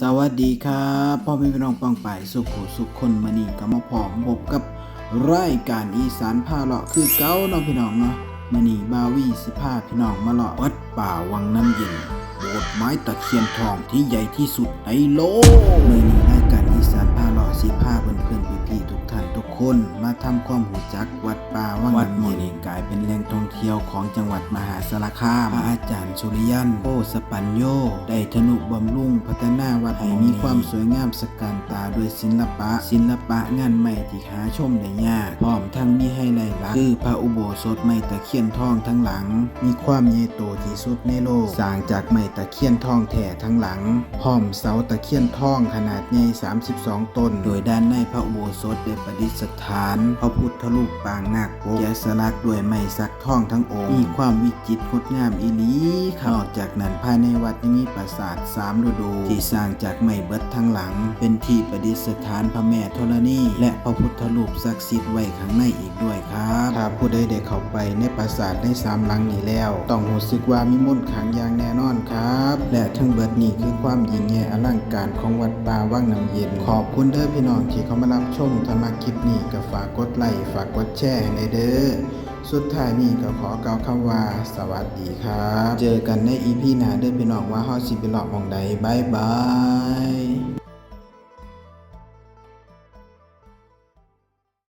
สวัสดีครับพ่อแม่พี่น้องปังป่ายสุขุสุขคนมานี่ก็มาพร้อมพบกับรายการอีสานพาเลาะคือเก้าน้องพี่น้องเนาะมานี่บาวีสิพาพี่น้องมาเลาะวัดป่าวังน้ำเย็นโบสถ์ไม้ตะเคียนทองที่ใหญ่ที่สุดในโลกมื่ คนมาทำความรู้จักวัดป่าวังน้ำเย็นกลายเป็นแหล่งท่องเที่ยวของจังหวัดมหาสารคามพระอาจารย์สุริยันโอสปัญโย ได้ธนุบำรุงพัฒนาวัดให้มีความสวยงามสกการตาด้วยศิลปะ ศิลปะงานใหม่ที่หาชมได้ยากพร้อมทั้งมีให้ไลายลักษณ์คือพระอุโบสถไม้ตะเคียนทองทั้งหลัง มีความใหญ่โตที่สุดในโลกสร้างจากไม้ตะเคียนทองแท้ทั้งหลังพร้อมเสาตะเคียนทองขนาดใหญ่32 ต้น โดยด้านในพระอุโบสถได้ประดิษฐานพระพุทธรูปปางนาคปกแกะสลักด้วยไม้สักทองทั้งองค์ มีความวิจิตรงดงามอีหลีนอกจากนั้นภายในวัดยังมีปราสาทสามฤดู ที่สร้างจากไม้เบิดทั้งหลัง เป็นที่ประดิษฐานพระแม่ธรณีและพระพุทธรูปศักดิ์สิทธิ์ไว้ข้างในอีกด้วยครับถ้าผู้ใดได้เข้าไปในปราสาทในสามหลังนี้แล้ว ต้องรู้สึกว่ามีมนต์ขลังอย่างแน่นอนครับ และทั้งเบิดนี้คือความยิ่งใหญ่อลังการของวัดป่าว่างน้ำเย็น ขอบคุณเด้อพี่น้องที่เข้ามารับชมถ้ามาคลิปนี้ก็ฝากกดไลค์ฝากกดแชร์ให้ในเด้อ สุดท้ายนี้ก็ขอกล่าวคำว่า สวัสดีครับ เจอกันในอีพีหน้าเด้อพี่น้องว่าเฮาสิไปหลอกมองใดบายบาย